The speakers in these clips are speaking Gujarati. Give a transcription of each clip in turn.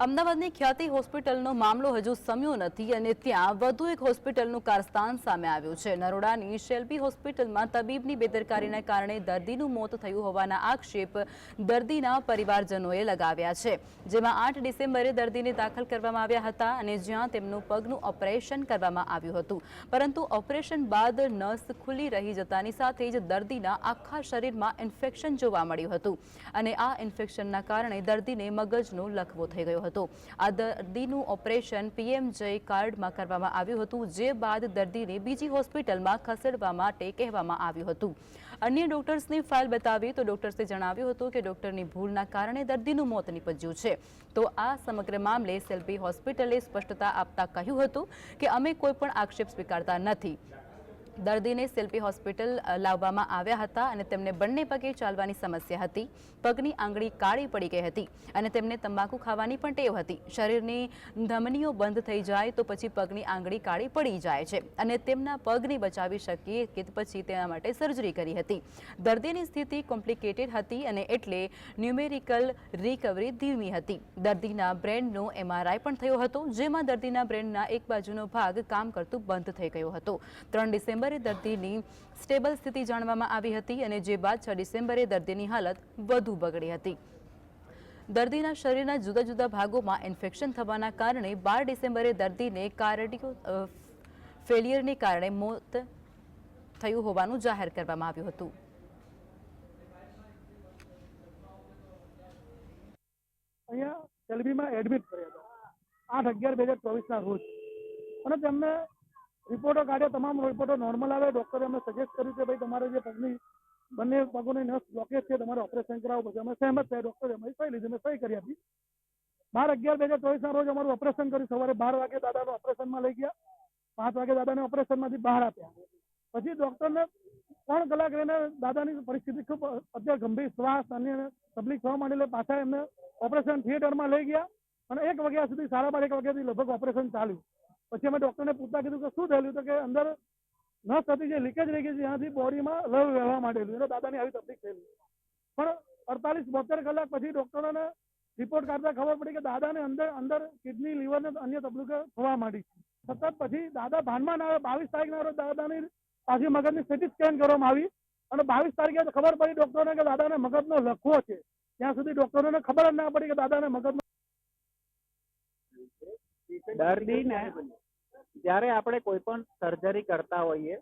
અમદાવાદની ખ્યાતિ હોસ્પિટલનો મામલો હજુ સમ્યો નથી અને ત્યાં વધુ એક હોસ્પિટલનું કારસ્તાન સામે આવ્યું છે. નરોડાની શેલ્બી હોસ્પિટલમાં તબીબની બેદરકારીના કારણે દર્દીનું મોત થયું હોવાના આક્ષેપ દર્દીના પરિવારજનોએ લગાવ્યા છે. જેમાં આઠ ડિસેમ્બરે દર્દીને દાખલ કરવામાં આવ્યા હતા અને જ્યાં તેમનું પગનું ઓપરેશન કરવામાં આવ્યું હતું. પરંતુ ઓપરેશન બાદ નસ ખુલ્લી રહી જતાની સાથે જ દર્દીના આખા શરીરમાં ઇન્ફેક્શન જોવા મળ્યું હતું અને આ ઇન્ફેક્શનના કારણે દર્દીને મગજનો લખવો થઈ ગયો હતો. આ દર્દીનું ઓપરેશન પીએમજય કાર્ડમાં કરવામાં આવ્યું હતું, જે બાદ દર્દીને બીજી હોસ્પિટલમાં ખસેડવા માટે કહેવામાં આવ્યું હતું. અન્ય ડોક્ટર્સની ફાઇલ બતાવી તો ડોક્ટર્સે જણાવ્યું હતું કે ડોક્ટરની ભૂલના કારણે દર્દીનું મોત નીપજ્યું છે. તો આ સમગ્ર મામલે સેલ્ફી હોસ્પિટલે સ્પષ્ટતા આપતા કહ્યું હતું કે અમે કોઈ પણ આક્ષેપ સ્વીકારતા નથી. દર્દીને સેલ્ફી હોસ્પિટલ લાવવામાં આવ્યા હતા અને તેમને બંને પગે ચાલવાની સમસ્યા હતી. પગની આંગળી કાળી પડી ગઈ હતી અને તેમને તંબાકુ ખાવાની પણ ટેવ હતી. શરીરની ધમનીઓ બંધ થઈ જાય તો પછી પગની આંગળી કાળી પડી જાય છે અને તેમના પગને બચાવી શકીએ કે પછી તેના માટે સર્જરી કરી હતી. દર્દીની સ્થિતિ કોમ્પ્લિકેટેડ હતી અને એટલે ન્યુમેરિકલ રિકવરી ધીમી હતી. દર્દીના બ્રેનનો એમઆરઆઈ પણ થયો હતો, જેમાં દર્દીના બ્રેનના એક બાજુનો ભાગ કામ કરતું બંધ થઈ ગયો હતો. ત્રણ ડિસેમ્બરે દર્દીની સ્ટેબલ સ્થિતિ જાણવામાં આવી હતી અને જે બાદ છ ડિસેમ્બરે દર્દીની હાલત વધુ બગડી હતી. દર્દીના શરીરના જુદા જુદા ભાગોમાં ઇન્ફેક્શન થવાના કારણે બાર ડિસેમ્બરે દર્દીને કાર્ડિયો ફેલિયરને કારણે મોત થયું હોવાનું જાહેર કરવામાં આવ્યું હતું. અહીંયા એડમિટ કર્યા હતા. આઠ અગિયાર બે હજાર ચોવીસના રોજ. અને તેમને રિપોર્ટો કાઢ્યા તમામ રિપોર્ટો નોર્મલ આવે. ડોક્ટરે અમે સજેસ્ટ કર્યું કે ભાઈ તમારે જે પગની, બંને પગોની નસ બ્લોકેજ છે, તમારે ઓપરેશન કરાવવું પડશે. અમે સહેમત થયા. ડોક્ટરે અમે સહી લીધી, અમે સહી કરી આપી. બાર અગિયાર, બે હજાર ચોવીસના રોજ અમારું ઓપરેશન કર્યું. સવારે બાર વાગે દાદાને ઓપરેશનમાં લઈ ગયા. પાંચ વાગે દાદાને ઓપરેશનમાંથી બહાર આપ્યા. પછી ડોક્ટરને ત્રણ કલાક રહીને દાદાની પરિસ્થિતિ ખૂબ અત્યારે ગંભીર. શ્વાસ અને તકલીફ થવા માંડી પાછા એમને ઓપરેશન થિયેટરમાં લઈ ગયા. અને એક વાગ્યા સુધી, સાડા બાર, એક વાગ્યાથી લગભગ ઓપરેશન ચાલ્યું. પછી અમે ડૉક્ટરને પૂછતા કીધું કે શું થયેલું? કે અંદર નસ હતી જે લીકેજ રહી ગઈ છે, ત્યાંથી બોડીમાં લવ વહેવા માંડેલું. એટલે દાદાની આવી તકલીફ થયેલી. પણ અડતાલીસ બોતેર કલાક પછી ડોક્ટરોને રિપોર્ટ કાઢતા ખબર પડી કે દાદાને અંદર અંદર કિડની લીવર ને અન્ય તકલીફો થવા માંડી સતત પછી દાદા ભાનમાં ના આવે, બાવીસ તારીખના રોજ દાદાની પાછી મગજની સ્થિતિ સ્કેન કરવામાં આવી અને બાવીસ તારીખે ખબર પડી ડોક્ટરોને કે દાદાને મગજનો લખવો છે. ત્યાં સુધી ડોક્ટરોને ખબર જ ના પડી કે દાદાને મગજનો દર્દીને જ્યારે આપણે કોઈ પણ સર્જરી કરતા હોઈએ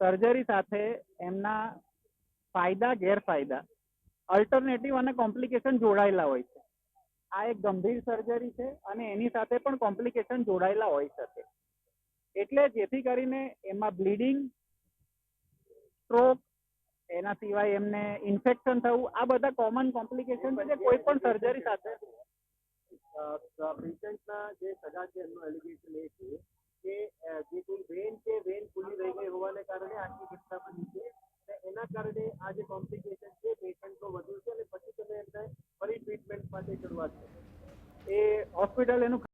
સર્જરી સાથે એમના ફાયદા, ગેરફાયદા અલ્ટરનેટિવ અને કોમ્પ્લિકેશન જોડાયેલા હોય છે. આ એક ગંભીર સર્જરી છે અને એની સાથે પણ કોમ્પ્લિકેશન જોડાયેલા હોઈ શકે. એટલે જેથી કરીને એમાં બ્લીડિંગ સ્ટ્રોક એના સિવાય એમને ઇન્ફેક્શન થવું, આ બધા કોમન કોમ્પ્લિકેશન છે કોઈ પણ સર્જરી સાથે પેશન્ટના જે સગા છે એમનું એલિગેશન એ છે કે જે કોઈ વેન છે વેન ખુલ્લી રહી ગઈ હોવાને કારણે આટલી ઘટના બની છે અને એના કારણે આ જે કોમ્પ્લિકેશન છે પેશન્ટનો વધુ છે અને પછી તમે એમને ફરી ટ્રીટમેન્ટ માટે શરૂઆત કરો. એ હોસ્પિટલ એનું